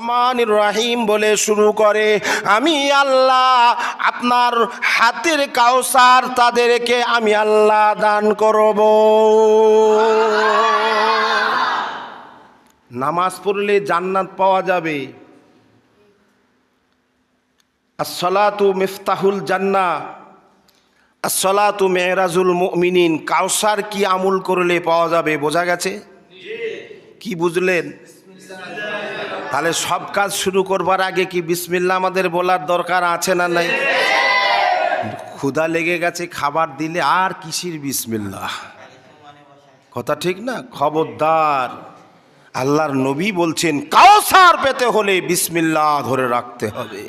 রহমানির রাহিম বলে শুরু করে। আমি আল্লাহ আপনার হাতের কাউসার তাদেরকে আমি আল্লাহ দান করব। নামাজ পড়লে জান্নাত পাওয়া যাবে। আসলাতু মিফতাহুল জান্না আসলাতু মেহরাজুল মুমিনিন। কাউসার কি আমল করলে পাওয়া যাবে বোঝা গেছে? কি বুঝলেন? তাহলে সব কাজ শুরু করবার আগে কি বিসমিল্লা আমাদের বলার দরকার আছে না নাই? ক্ষুধা লেগে গেছে, খাবার দিলে আর কিসির বিসমিল্লা কথা ঠিক না? খবরদার। আল্লাহর নবী বলছেন কাউসার পেতে হলে বিসমিল্লা ধরে রাখতে হবে।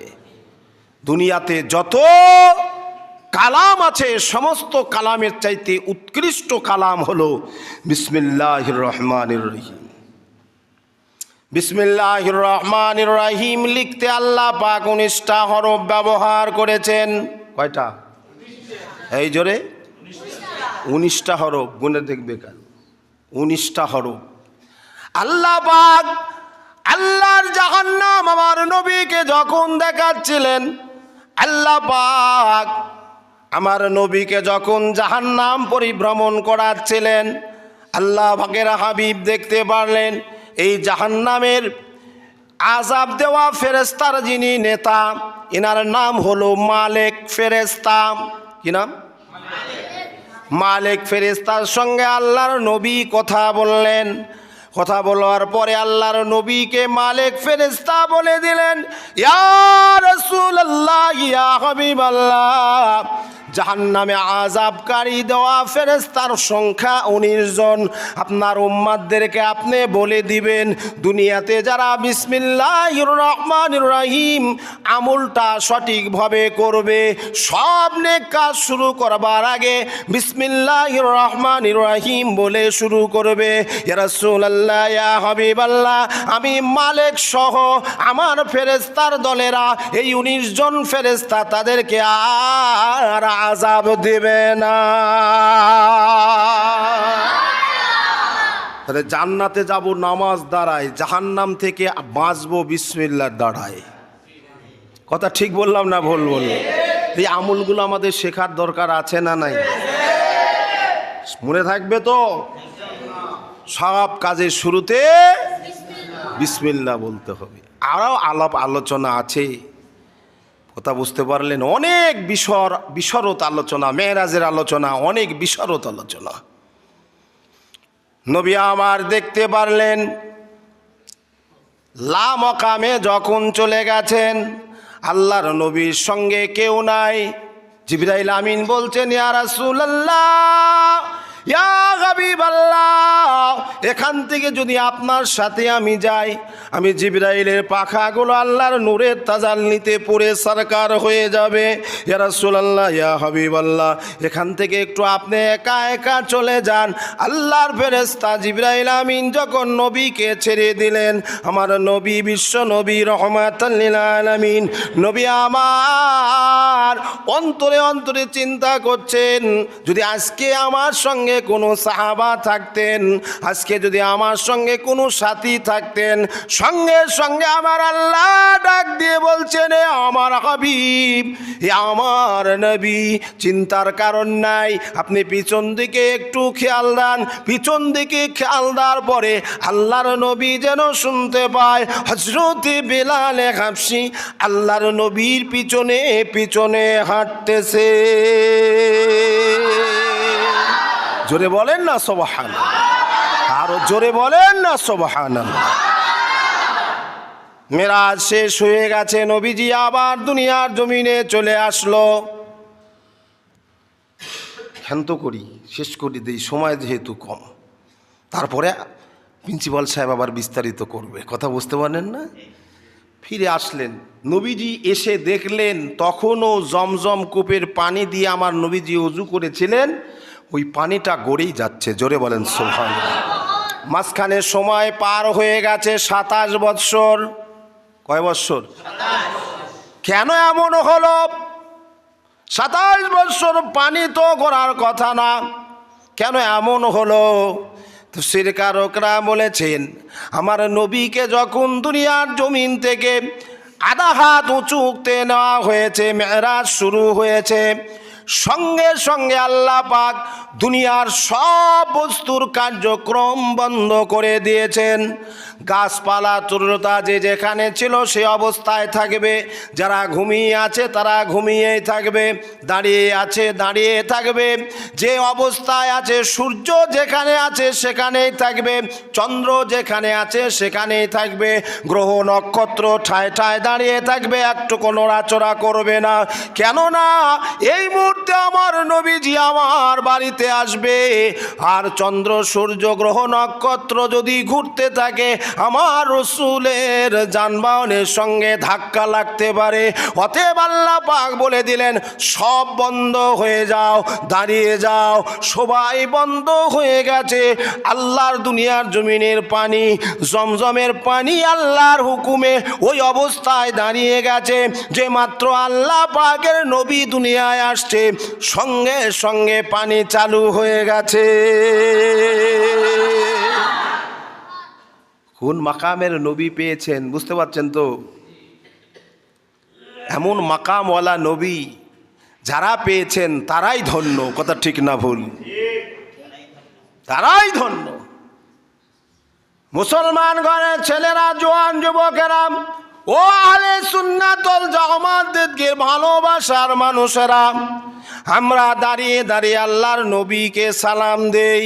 দুনিয়াতে যত কালাম আছে, সমস্ত কালামের চাইতে উৎকৃষ্ট কালাম হলো বিসমিল্লাহ রহমানির রহিম। বিসমিল্লাহ রহমান রাহিম লিখতে আল্লাহ পাক উনিশটা হরফ ব্যবহার করেছেন। কয়টা? এই জোরে? উনিশটা হরফ, গুনে দেখবে কাল। উনিশটা হরফ। আল্লাহ পাক আল্লাহর জাহান্নাম আমার নবীকে যখন দেখাচ্ছিলেন, আল্লাহ পাক আমার নবীকে যখন জাহান্নাম পরিভ্রমণ করাচ্ছিলেন, আল্লাহ পাকের হাবিব দেখতে পারলেন এই জাহান্নামের আজাব দেওয়া ফেরেস্তার যিনি নেতা এনার নাম হলো মালেক ফেরেস্তা কি নাম? মালেক ফেরেস্তার সঙ্গে আল্লাহর নবী কথা বললেন। কথা বলার পরে আল্লাহর নবীকে মালেক ফেরেস্তা বলে দিলেন, ইয়া রাসূলুল্লাহ, ইয়া হাবিবাল্লাহ জাহান্নামে আজাবকারী দেওয়া ফেরেস্তার সংখ্যা উনিশ জন। আপনার উম্মাদদেরকে আপনি বলে দিবেন, দুনিয়াতে যারা বিসমিল্লাহ রহমান রাহিম আমলটা সঠিকভাবে করবে, সব নেক কাজ শুরু করবার আগে বিসমিল্লাহ রহমান রাহিম বলে শুরু করবে। রসুল্লাহ আমি মালিক সহ আমার ফেরেস্তার দলেরা, এই উনিশ জন ফেরেস্তা তাদেরকে আর আজাব দেবে না। তাহলে জান্নাতে যাব নামাজ দাঁড়ায়, জাহান্নাম থেকে বাঁচবো বিসমিল্লার দাঁড়ায় কথা ঠিক বললাম না ভুল বললাম? এই আমলগুলো আমাদের শেখার দরকার আছে না নাই? মনে থাকবে তো? সব কাজের শুরুতে বিসমিল্লা বলতে হবে। আরও আলাপ আলোচনা আছে। কথা বুঝতে পারলেন, অনেক বিশর, বিশরত আলোচনা, মেয়েরাজের আলোচনা, অনেক বিশরত আলোচনা। নবী আমার দেখতে পারলেন লা মকামে যখন চলে গেছেন, আল্লাহর নবীর সঙ্গে কেউ নাই। জিবরাইল আমিন বলছেন, ইয়া রাসূলুল্লাহ, ইয়া হাবিবাল্লাহ এখান থেকে যদি আপনার সাথে আমি যাই, আমি জিবরাইলের পাখাগুলো আল্লাহর নূরের তাজাল্লিতে পড়ে সরকার হয়ে যাবে। ইয়া রাসূলুল্লাহ, ইয়া হাবিবাল্লাহ, এখান থেকে একটু আপনি একা একা চলে যান। আল্লাহর ফেরেশতা জিবরাইল আমিন যখন নবীকে ছেড়ে দিলেন, আমার নবী বিশ্ব নবী রহমাতাল্লিল আলামিন, নবী আমার অন্তরে অন্তরে চিন্তা করছেন, যদি আজকে আমার সঙ্গে কোনো সাহাবা থাকতেন আজকে যদি আমার সঙ্গে কোনো সাথী থাকতেন, সঙ্গে সঙ্গে আমার আল্লাহ ডাক দিয়ে বলছেন, "এ আমার হাবিব, এ আমার নবী, চিন্তার কারণ নাই, আপনি পিছন দিকে একটু খেয়াল দেন। পিছন দিকে খেয়াল দেওয়ার পরে আল্লাহর নবী যেন শুনতে পায় হজরতে বেলালে হাফসি আল্লাহর নবীর পিছনে পিছনে হাঁটতেছে। জোরে বলেন না সবহান আরও জোরে বলেন না সবহান মেরাজ শেষ হয়ে গেছে, নবীজি আবার দুনিয়ার জমিনে চলে আসলো। ক্ষান্ত করি, শেষ করি দেই, সময় যেহেতু কম। তারপরে প্রিন্সিপাল সাহেব আবার বিস্তারিত করবে। কথা বুঝতে পারেন না? ফিরে আসলেন। নবীজি এসে দেখলেন, তখনও জমজম কূপের পানি দিয়ে আমার নবীজি অজু করেছিলেন। ওই পানিটা গড়েই যাচ্ছে, জোরে বলেন সোহান মাঝখানে সময় পার হয়ে গেছে সাতাশ বৎসর। কয় বৎসর? কেন এমন হলো? সাতাশ বৎসর পানি তো করার কথা না। কেন এমন হলো? সিরকারকরা বলেছেন, আমার নবীকে যখন দুনিয়ার জমিন থেকে আধা হাত উঁচু উঠতে নেওয়া হয়েছে, মেয়েরাজ শুরু হয়েছে সঙ্গে সঙ্গে আল্লাহ পাক দুনিয়ার সব বস্তুর কার্যক্রম বন্ধ করে দিয়েছেন। গাছপালা তরুলতা যে যেখানে ছিল সে অবস্থায় থাকবে। যারা ঘুমিয়ে আছে, তারা ঘুমিয়েই থাকবে। দাঁড়িয়ে আছে, দাঁড়িয়ে থাকবে। যে অবস্থায় আছে, সূর্য যেখানে আছে, সেখানেই থাকবে। চন্দ্র যেখানে আছে, সেখানেই থাকবে। গ্রহ, নক্ষত্র ঠায় ঠায় দাঁড়িয়ে থাকবে। একটু কোনো নড়াচড়া করবে না। কেননা এই মুহূর্তে আমার নবীজি আমার বাড়িতে আসবে। আর চন্দ্র, সূর্য, গ্রহ, নক্ষত্র যদি ঘুরতে থাকে আমার রসুলের যানবাহনের সঙ্গে ধাক্কা লাগতে পারে। অতএব আল্লাহ পাক বলে দিলেন, সব বন্ধ হয়ে যাও, দাঁড়িয়ে যাও, সবাই বন্ধ হয়ে গেছে। আল্লাহর দুনিয়ার জমিনের পানি, জমজমের পানি আল্লাহর হুকুমে ওই অবস্থায় দাঁড়িয়ে গেছে, যে মাত্র আল্লাহ পাকের নবী দুনিয়ায় আসছে, সঙ্গে সঙ্গে পানি চালু হয়ে গেছে। কোন মাকামের নবী পেয়েছেন, বুঝতে পারছেন তো? এমন মাকামওয়ালা নবী যারা পেয়েছেন, তারাই ধন্য, কথা ঠিক না ভুল? তারাই ধন্য। মুসলমান ঘরের ছেলেরা, জোয়ান যুবকেরা, ও আলে সুন্নাতল জামাতদেরকে ভালোবাসার মানুষেরা, আমরা দাঁড়িয়ে দাঁড়িয়ে আল্লাহর নবীকে সালাম দেই।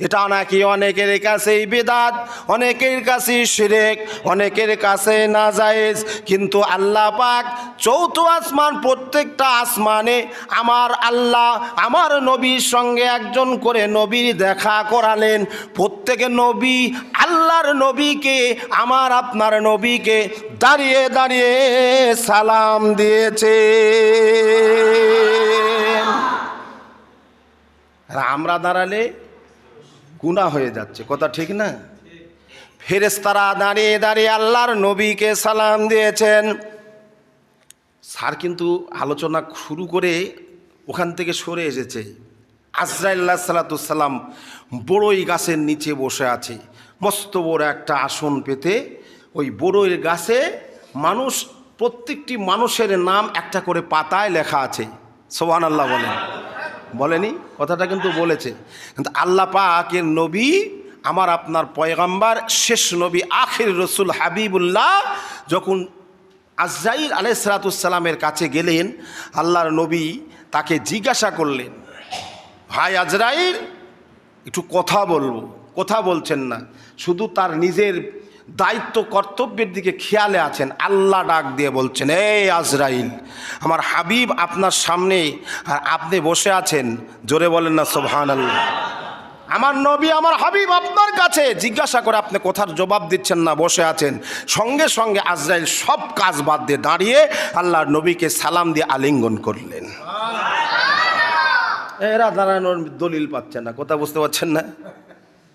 এটা নাকি অনেকের কাছেই বেদাত, অনেকের কাছে শিরেক, অনেকের কাছে না জায়েজ কিন্তু আল্লাহ পাক চৌথ আসমান, প্রত্যেকটা আসমানে আমার আল্লাহ, আমার নবীর সঙ্গে একজন করে নবীর দেখা করালেন। প্রত্যেকে নবী আল্লাহর নবীকে, আমার আপনার নবীকে দাঁড়িয়ে দাঁড়িয়ে সালাম দিয়েছে। আমরা দাঁড়ালে গুণা হয়ে যাচ্ছে, কথা ঠিক না? ফেরেস্তারা দাঁড়িয়ে দাঁড়িয়ে আল্লাহর নবীকে সালাম দিয়েছেন। স্যার কিন্তু আলোচনা শুরু করে ওখান থেকে সরে এসেছে। আজরাইল্লা সালাতুসাল্লাম বড়ই গাছের নিচে বসে আছে। মস্ত বড় একটা আসন পেতে ওই বড়ই গাছে মানুষ, প্রত্যেকটি মানুষের নাম একটা করে পাতায় লেখা আছে। সোহান আল্লাহ বলেন। বলেনি, কথাটা কিন্তু বলেছে। কিন্তু আল্লাহ পাকের নবী, আমার আপনার পয়গাম্বার, শেষ নবী, আখির রসুল হাবিবুল্লাহ, যখন আজরাইল আলাইসালাতুসাল্লামের কাছে গেলেন, আল্লাহর নবী তাকে জিজ্ঞাসা করলেন, ভাই আজরাইল, একটু কথা বলব, কথা বলছেন না। শুধু তার নিজের দায়িত্ব কর্তব্যের দিকে খেয়ালে আছেন, আল্লাহ ডাক দিয়ে বলছেন, এই আজরাইল, আমার হাবিব আপনার সামনে, আর আপনি বসে আছেন, জোরে বলেন না সোহান আল্লাহ আমার নবী, আমার হাবিব আপনার কাছে জিজ্ঞাসা করে আপনি কোথার জবাব দিচ্ছেন না, বসে আছেন। সঙ্গে সঙ্গে আজরাইল সব কাজ বাদ দিয়ে দাঁড়িয়ে আল্লাহর নবীকে সালাম দিয়ে আলিঙ্গন করলেন। এরা দাঁড়ানোর দলিল পাচ্ছে না, কথা বুঝতে পারছেন না?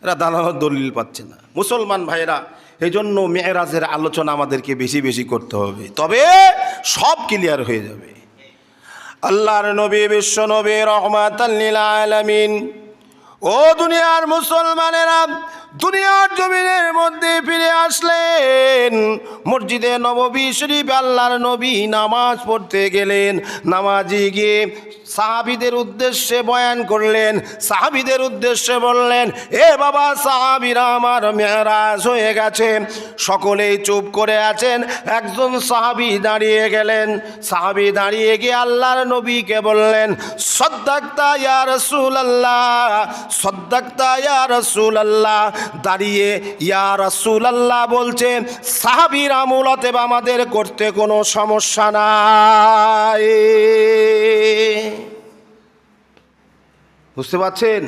এরা দাঁড়ানোর দলিল পাচ্ছে না। মুসলমান ভাইরা এই জন্য মেয়েরাজের আলোচনা আমাদেরকে বেশি বেশি করতে হবে। তবে সব ক্লিয়ার হয়ে যাবে। আল্লাহর নবী বিশ্ব নবী রহমাত ও দুনিয়ার মুসলমানেরা দুনিয়ার জমিনের মধ্যে ফিরে আসলেন। মসজিদে নববী শরীফ আল্লাহর নবী নামাজ পড়তে গেলেন। নামাজি গিয়ে সাহাবিদের উদ্দেশ্যে বয়ান করলেন। সাহাবিদের উদ্দেশ্যে বললেন, এ বাবা, সাহাবিরা আমার মেয়ারাজ হয়ে গেছে। সকলেই চুপ করে আছেন। একজন সাহাবি দাঁড়িয়ে গেলেন। সাহাবি দাঁড়িয়ে গিয়ে আল্লাহর নবীকে বললেন, সদ্দাক্তা ইয়া রসুল আল্লাহ সদ্দাক্তা ইয়া রসুল আল্লাহ দাঁড়িয়ে ইয়া রাসুলাল্লাহ বলছে সাহাবির অতএব আমাদের করতে কোনো সমস্যা নাই। বুঝতে পারছেন?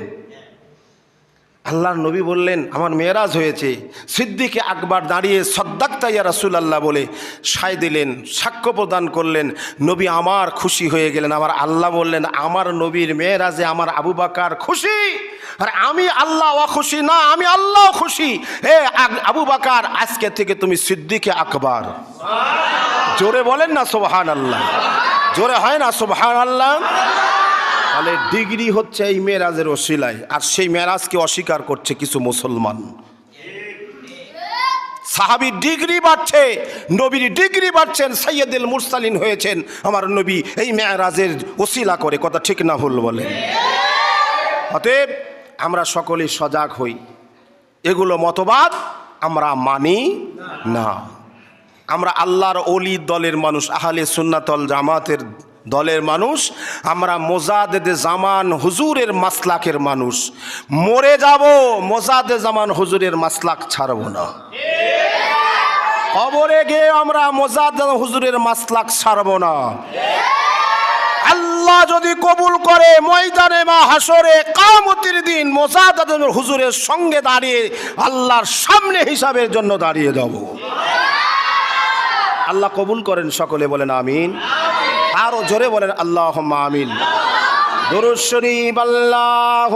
আল্লাহর নবী বললেন, আমার মেয়েরাজ হয়েছে। সিদ্দিকে আকবার দাঁড়িয়ে সদ্দাক ইয়া রাসুল আল্লাহ বলে সায় দিলেন, সাক্ষ্য প্রদান করলেন। নবী আমার খুশি হয়ে গেলেন। আমার আল্লাহ বললেন, আমার নবীর মেয়েরাজে আমার আবু বাকার খুশি? আর আমি আল্লাহ খুশি না, আমি আল্লাহ খুশি। হে আবু বাকার, আজকে থেকে তুমি সিদ্দিকে আকবার। জোরে বলেন না সোবাহান আল্লাহ জোরে হয় না সোবাহান আল্লাহ তাহলে ডিগ্রি হচ্ছে এই মেরাজের ওসিলায় আর সেই মেরাজকে অস্বীকার করছে কিছু মুসলমান। সাহাবির ডিগ্রি বাড়ছে, নবীর ডিগ্রি বাড়ছেন সৈয়দুল মুরসালিন হয়েছেন, আমার নবী এই মেয়ারাজের ওসিলা করে, কথা ঠিক না ভুল বলেন অতএব আমরা সকলেই সজাগ হই। এগুলো মতবাদ আমরা মানি না। আমরা আল্লাহর অলি দলের মানুষ, আহলে সুন্নাতল জামাতের দলের মানুষ, আমরা মোজাদেদে জামান হুজুরের মাসলাকের মানুষ। মরে যাব, মোজাদে জামান হুজুরের মাসলাক ছাড়ব না। কবরে গিয়ে আমরা মোজাদ হুজুরের মাসলাক ছাড়ব না। আল্লাহ যদি কবুল করে, ময়দানে মা হাসরে কামতির দিন মোজাদ হুজুরের সঙ্গে দাঁড়িয়ে আল্লাহর সামনে হিসাবের জন্য দাঁড়িয়ে যাব। আল্লাহ কবুল করেন সকলে, বলেন আমিন। আরও জোরে বলেন আল্লাহ আমিন। দুরুশ্বরী শরীফ আল্লাহ